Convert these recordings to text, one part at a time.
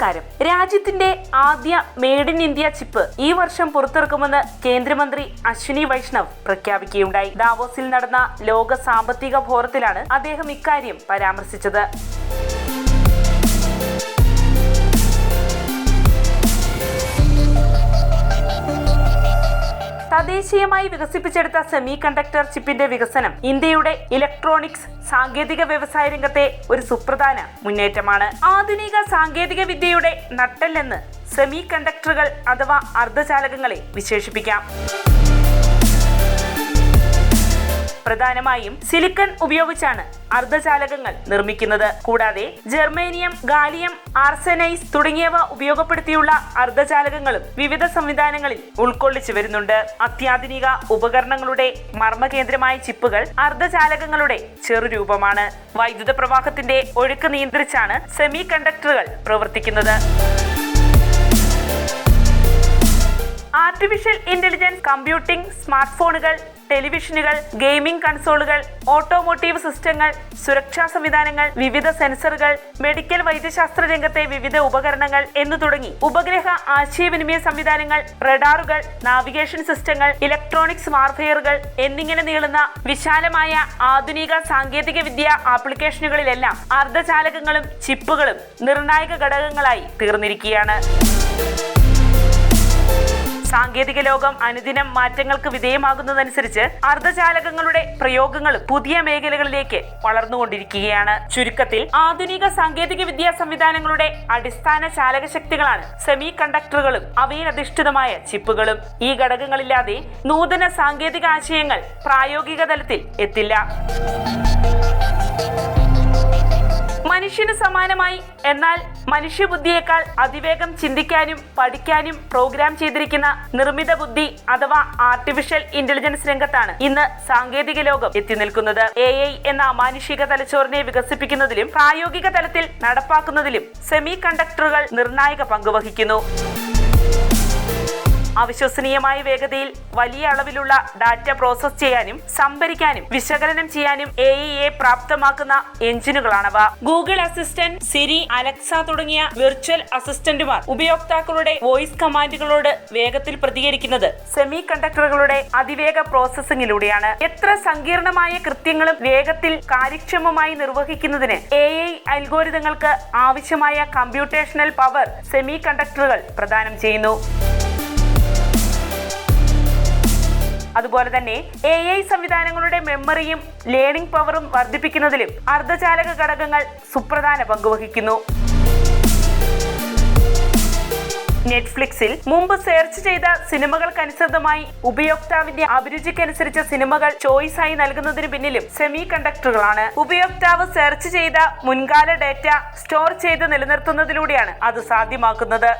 നമസ്കാരം. രാജ്യത്തിന്റെ ആദ്യ മെയ്ഡ് ഇൻ ഇന്ത്യ ചിപ്പ് ഈ വർഷം പുറത്തിറക്കുമെന്ന് കേന്ദ്രമന്ത്രി അശ്വിനി വൈഷ്ണവ് പ്രഖ്യാപിക്കുകയുണ്ടായി. ദാവോസിൽ നടന്ന ലോക സാമ്പത്തിക ഫോറത്തിലാണ് അദ്ദേഹം ഇക്കാര്യം പരാമർശിച്ചത്. തദ്ദേശീയമായി വികസിപ്പിച്ചെടുത്ത സെമി കണ്ടക്ടർ ചിപ്പിന്റെ വികസനം ഇന്ത്യയുടെ ഇലക്ട്രോണിക്സ് സാങ്കേതിക വ്യവസായ രംഗത്തെ ഒരു സുപ്രധാന മുന്നേറ്റമാണ്. ആധുനിക സാങ്കേതിക വിദ്യയുടെ നട്ടെല്ലെന്ന് സെമി കണ്ടക്ടറുകൾ അഥവാ അർദ്ധചാലകങ്ങളെ വിശേഷിപ്പിക്കാം. പ്രധാനമായും സിലിക്കൺ ഉപയോഗിച്ചാണ് അർദ്ധചാലകങ്ങൾ നിർമ്മിക്കുന്നത്. കൂടാതെ ജർമേനിയം ഗാലിയം ആർസനൈസ് തുടങ്ങിയവ ഉപയോഗപ്പെടുത്തിയുള്ള അർദ്ധചാലകങ്ങളും വിവിധ സംവിധാനങ്ങളിൽ ഉൾക്കൊള്ളിച്ചു വരുന്നുണ്ട്. അത്യാധുനിക ഉപകരണങ്ങളുടെ മർമ്മകേന്ദ്രമായ ചിപ്പുകൾ അർദ്ധചാലകങ്ങളുടെ ചെറുരൂപമാണ്. വൈദ്യുത പ്രവാഹത്തിന്റെ ഒഴുക്ക് നിയന്ത്രിച്ചാണ് സെമി കണ്ടക്ടറുകൾ പ്രവർത്തിക്കുന്നത്. ആർട്ടിഫിഷ്യൽ ഇന്റലിജൻസ് കമ്പ്യൂട്ടിംഗ് സ്മാർട്ട് ഫോണുകൾ ടെലിവിഷനുകൾ ഗെയിമിംഗ് കൺസോളുകൾ ഓട്ടോമോട്ടീവ് സിസ്റ്റങ്ങൾ സുരക്ഷാ സംവിധാനങ്ങൾ വിവിധ സെൻസറുകൾ മെഡിക്കൽ വൈദ്യശാസ്ത്ര രംഗത്തെ വിവിധ ഉപകരണങ്ങൾ എന്നു തുടങ്ങി. ഉപഗ്രഹ ആശയവിനിമയ സംവിധാനങ്ങൾ റഡാറുകൾ നാവിഗേഷൻ സിസ്റ്റങ്ങൾ ഇലക്ട്രോണിക്സ് വാർഫെയറുകൾ എന്നിങ്ങനെ നീളുന്ന വിശാലമായ ആധുനിക സാങ്കേതിക വിദ്യ ആപ്ലിക്കേഷനുകളിലെല്ലാം അർദ്ധചാലകങ്ങളും ചിപ്പുകളും നിർണായക ഘടകങ്ങളായി തീർന്നിരിക്കുകയാണ്. സാങ്കേതിക ലോകം അനുദിനം മാറ്റങ്ങൾക്ക് വിധേയമാകുന്നതനുസരിച്ച് അർദ്ധചാലകങ്ങളുടെ പ്രയോഗങ്ങൾ പുതിയ മേഖലകളിലേക്ക് വളർന്നുകൊണ്ടിരിക്കുകയാണ്. ചുരുക്കത്തിൽ ആധുനിക സാങ്കേതിക വിദ്യാ സംവിധാനങ്ങളുടെ അടിസ്ഥാന ചാലകശക്തികളാണ് സെമി കണ്ടക്ടറുകളും അവയിൽ അധിഷ്ഠിതമായ ചിപ്പുകളും. ഈ ഘടകങ്ങളില്ലാതെ നൂതന സാങ്കേതിക ആശയങ്ങൾ പ്രായോഗിക തലത്തിൽ എത്തില്ല. മനുഷ്യന് സമാനമായി. എന്നാൽ മനുഷ്യബുദ്ധിയേക്കാൾ അതിവേഗം ചിന്തിക്കാനും പഠിക്കാനും പ്രോഗ്രാം ചെയ്തിരിക്കുന്ന നിർമ്മിത ബുദ്ധി അഥവാ ആർട്ടിഫിഷ്യൽ ഇന്റലിജൻസ് രംഗത്താണ് ഇന്ന് സാങ്കേതിക ലോകം എത്തി നിൽക്കുന്നത്. എ ഐ എന്ന മാനുഷിക തലച്ചോറിനെ വികസിപ്പിക്കുന്നതിലും പ്രായോഗിക തലത്തിൽ നടപ്പാക്കുന്നതിലും സെമി കണ്ടക്ടറുകൾ നിർണായക പങ്കുവഹിക്കുന്നു അവിശ്വസനീയമായ വേഗതയിൽ വലിയ അളവിലുള്ള ഡാറ്റ പ്രോസസ് ചെയ്യാനും സംഭരിക്കാനും വിശകലനം ചെയ്യാനും എ എ പ്രാപ്തമാക്കുന്ന എഞ്ചിനുകളാണവ. ഗൂഗിൾ അസിസ്റ്റന്റ് സിരി അലക്സ തുടങ്ങിയ വിർച്വൽ അസിസ്റ്റന്റുമാർ ഉപയോക്താക്കളുടെ വോയിസ് കമാൻഡുകളോട് വേഗത്തിൽ പ്രതികരിക്കുന്നത് സെമി കണ്ടക്ടറുകളുടെ അതിവേഗ പ്രോസസ്സിംഗിലൂടെയാണ് എത്ര സങ്കീർണമായ കൃത്യങ്ങളും വേഗത്തിൽ കാര്യക്ഷമമായി നിർവഹിക്കുന്നതിന് എ ഐ അൽഗോരിതങ്ങൾക്ക് ആവശ്യമായ കമ്പ്യൂട്ടേഷണൽ പവർ സെമി കണ്ടക്ടറുകൾ പ്രദാനം ചെയ്യുന്നു. അതുപോലെ തന്നെ എ ഐ സംവിധാനങ്ങളുടെ മെമ്മറിയും ലേണിംഗ് പവറും വർദ്ധിപ്പിക്കുന്നതിലും അർദ്ധചാലക ഘടകങ്ങൾ സുപ്രധാന പങ്കുവഹിക്കുന്നു നെറ്റ്ഫ്ലിക്സിൽ മുമ്പ് സെർച്ച് ചെയ്ത സിനിമകൾക്കനുസൃതമായി ഉപയോക്താവിന്റെ അഭിരുചിക്കനുസരിച്ച സിനിമകൾ ചോയ്സ് ആയി നൽകുന്നതിന് പിന്നിലും സെമി കണ്ടക്ടറുകളാണ് ഉപയോക്താവ് സെർച്ച് ചെയ്ത മുൻകാല ഡേറ്റ സ്റ്റോർ ചെയ്ത് നിലനിർത്തുന്നതിലൂടെയാണ് അത് സാധ്യമാക്കുന്നത്.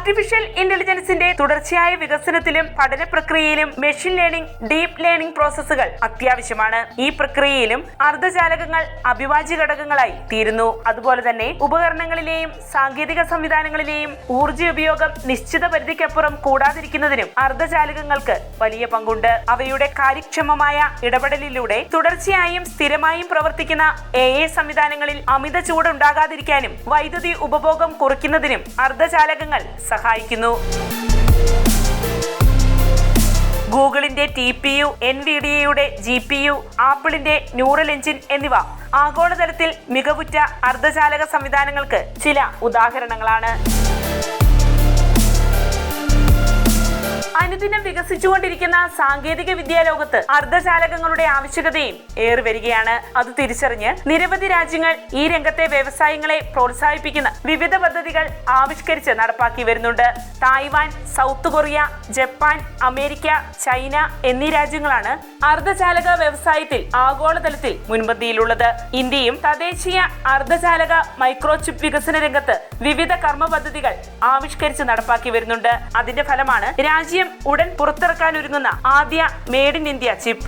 ആർട്ടിഫിഷ്യൽ ഇന്റലിജൻസിന്റെ തുടർച്ചയായ വികസനത്തിലും പഠന പ്രക്രിയയിലും മെഷീൻ ലേണിംഗ് ഡീപ് ലേണിംഗ് പ്രോസസ്സുകൾ അത്യാവശ്യമാണ്. ഈ പ്രക്രിയയിലും അർദ്ധചാലകങ്ങൾ അവിഭാജ്യ ഘടകങ്ങളായി തീരുന്നു. അതുപോലെ തന്നെ ഉപകരണങ്ങളിലെയും സാങ്കേതിക സംവിധാനങ്ങളിലെയും ഊർജ ഉപയോഗം നിശ്ചിത പരിധിക്കപ്പുറം കൂടാതിരിക്കുന്നതിനും അർദ്ധചാലകങ്ങൾക്ക് വലിയ പങ്കുണ്ട്. അവയുടെ കാര്യക്ഷമമായ ഇടപെടലിലൂടെ തുടർച്ചയായും സ്ഥിരമായും പ്രവർത്തിക്കുന്ന എ എ സംവിധാനങ്ങളിൽ അമിത ചൂടുണ്ടാകാതിരിക്കാനും വൈദ്യുതി ഉപഭോഗം കുറയ്ക്കുന്നതിനും അർദ്ധചാലകങ്ങൾ സഹായിക്കുന്നു. ഗൂഗിളിന്റെ T P U N V D എയുടെ ജി പി യു ആപ്പിളിന്റെ ന്യൂറൽ എഞ്ചിൻ എന്നിവ ആഗോളതലത്തിൽ മികവുറ്റ അർദ്ധചാലക സംവിധാനങ്ങൾക്ക് ചില ഉദാഹരണങ്ങളാണ്. അനുദിനം വികസിച്ചുകൊണ്ടിരിക്കുന്ന സാങ്കേതിക വിദ്യാ ലോകത്ത് അർദ്ധചാലകങ്ങളുടെ ആവശ്യകതയും ഏറി വരികയാണ്. അത് തിരിച്ചറിഞ്ഞ് നിരവധി രാജ്യങ്ങൾ ഈ രംഗത്തെ വ്യവസായങ്ങളെ പ്രോത്സാഹിപ്പിക്കുന്ന വിവിധ പദ്ധതികൾ ആവിഷ്കരിച്ച് നടപ്പാക്കി വരുന്നുണ്ട്. Taiwan South Korea Japan America China എന്നീ രാജ്യങ്ങളാണ് അർദ്ധചാലക വ്യവസായത്തിൽ ആഗോളതലത്തിൽ മുൻപന്തിയിലുള്ളത്. ഇന്ത്യയും തദ്ദേശീയ അർദ്ധചാലക മൈക്രോചിപ്പ് വികസന രംഗത്ത് വിവിധ കർമ്മ പദ്ധതികൾ ആവിഷ്കരിച്ച് നടപ്പാക്കി വരുന്നുണ്ട്. അതിന്റെ ഫലമാണ് രാജ്യം ഉടൻ പുറത്തിറക്കാനൊരുങ്ങുന്ന ആദ്യ മേഡ് ഇൻ ഇന്ത്യ ചിപ്പ്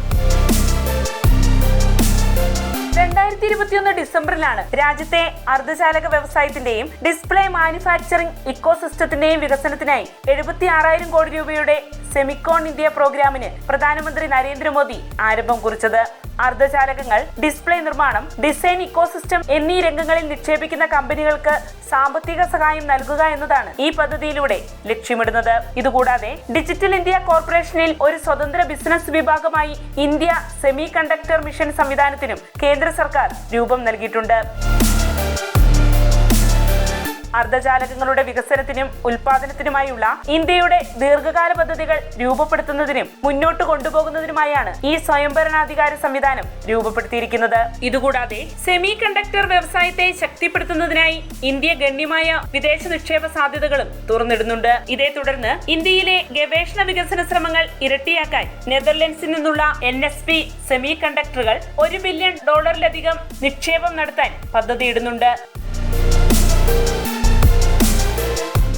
രണ്ടായിരത്തി ഇരുപത്തിയൊന്ന് ഡിസംബറിലാണ് രാജ്യത്തെ അർദ്ധചാലക വ്യവസായത്തിന്റെയും ഡിസ്പ്ലേ മാനുഫാക്ചറിംഗ് ഇക്കോസിസ്റ്റത്തിന്റെയും വികസനത്തിനായി എഴുപത്തി ആറായിരം കോടി രൂപയുടെ സെമിക്കോൺ ഇന്ത്യ പ്രോഗ്രാമിന് പ്രധാനമന്ത്രി നരേന്ദ്രമോദി ആരംഭം കുറിച്ചത്. അർദ്ധചാലകങ്ങൾ ഡിസ്പ്ലേ നിർമ്മാണം ഡിസൈൻ ഇക്കോസിസ്റ്റം എന്നീ രംഗങ്ങളിൽ നിക്ഷേപിക്കുന്ന കമ്പനികൾക്ക് സാമ്പത്തിക സഹായം നൽകുക എന്നതാണ് ഈ പദ്ധതിയിലൂടെ ലക്ഷ്യമിടുന്നത്. ഇതുകൂടാതെ ഡിജിറ്റൽ ഇന്ത്യ കോർപ്പറേഷനിൽ ഒരു സ്വതന്ത്ര ബിസിനസ് വിഭാഗമായി ഇന്ത്യ സെമി കണ്ടക്ടർ മിഷൻ സംവിധാനത്തിനും കേന്ദ്ര സർക്കാർ രൂപം നൽകിയിട്ടുണ്ട്. അർദ്ധചാലകങ്ങളുടെ വികസനത്തിനും ഉൽപാദനത്തിനുമായുള്ള ഇന്ത്യയുടെ ദീർഘകാല പദ്ധതികൾ രൂപപ്പെടുത്തുന്നതിനും മുന്നോട്ട് കൊണ്ടുപോകുന്നതിനുമായാണ് ഈ സ്വയംഭരണാധികാര സംവിധാനം രൂപപ്പെടുത്തിയിരിക്കുന്നത്. ഇതുകൂടാതെ സെമി കണ്ടക്ടർ വ്യവസായത്തെ ശക്തിപ്പെടുത്തുന്നതിനായി ഇന്ത്യ ഗണ്യമായ വിദേശ നിക്ഷേപ സാധ്യതകളും തുറന്നിടുന്നുണ്ട്. ഇതേ തുടർന്ന് ഇന്ത്യയിലെ ഗവേഷണ വികസന ശ്രമങ്ങൾ ഇരട്ടിയാക്കാൻ നെതർലൻഡ്സിൽ നിന്നുള്ള എൻ എസ് പി സെമി കണ്ടക്ടറുകൾ ഒരു ബില്യൺ ഡോളറിലധികം നിക്ഷേപം നടത്താൻ പദ്ധതിയിടുന്നുണ്ട്.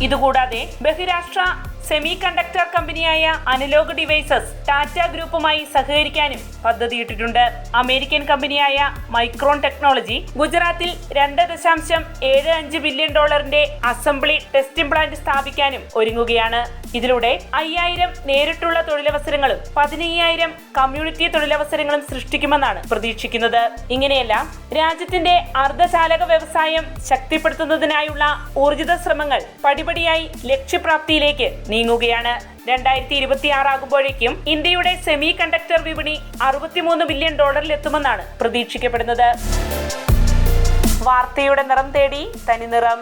ഇതുകൂടാതെ ബഹിരാഷ്ട്ര സെമി കണ്ടക്ടർ കമ്പനിയായ അനലോഗ് ഡിവൈസസ് ടാറ്റ ഗ്രൂപ്പുമായി സഹകരിക്കാനും പദ്ധതിയിട്ടിട്ടുണ്ട്. അമേരിക്കൻ കമ്പനിയായ മൈക്രോൺ ടെക്നോളജി ഗുജറാത്തിൽ രണ്ട് ദശാംശം ഏഴ് അഞ്ച് ബില്യൺ ഡോളറിന്റെ അസംബ്ലി ടെസ്റ്റിംഗ് പ്ലാന്റ് സ്ഥാപിക്കാനും ഒരുങ്ങുകയാണ്. ഇതിലൂടെ അയ്യായിരം നേരിട്ടുള്ള തൊഴിലവസരങ്ങളും പതിനയ്യായിരം കമ്മ്യൂണിറ്റി തൊഴിലവസരങ്ങളും സൃഷ്ടിക്കുമെന്നാണ് പ്രതീക്ഷിക്കുന്നത്. ഇങ്ങനെയെല്ലാം രാജ്യത്തിന്റെ അർദ്ധചാലക വ്യവസായം ശക്തിപ്പെടുത്തുന്നതിനായുള്ള ഊർജിത ശ്രമങ്ങൾ പടിപടിയായി ലക്ഷ്യപ്രാപ്തിയിലേക്ക് നീങ്ങുകയാണ്. രണ്ടായിരത്തി ഇരുപത്തി ആറാകുമ്പോഴേക്കും ഇന്ത്യയുടെ സെമി കണ്ടക്ടർ വിപണി അറുപത്തിമൂന്ന് ബില്യൺ ഡോളറിലെത്തുമെന്നാണ് പ്രതീക്ഷിക്കപ്പെടുന്നത്. വാർത്തയുടെ നിറം തേടി തനിനിറം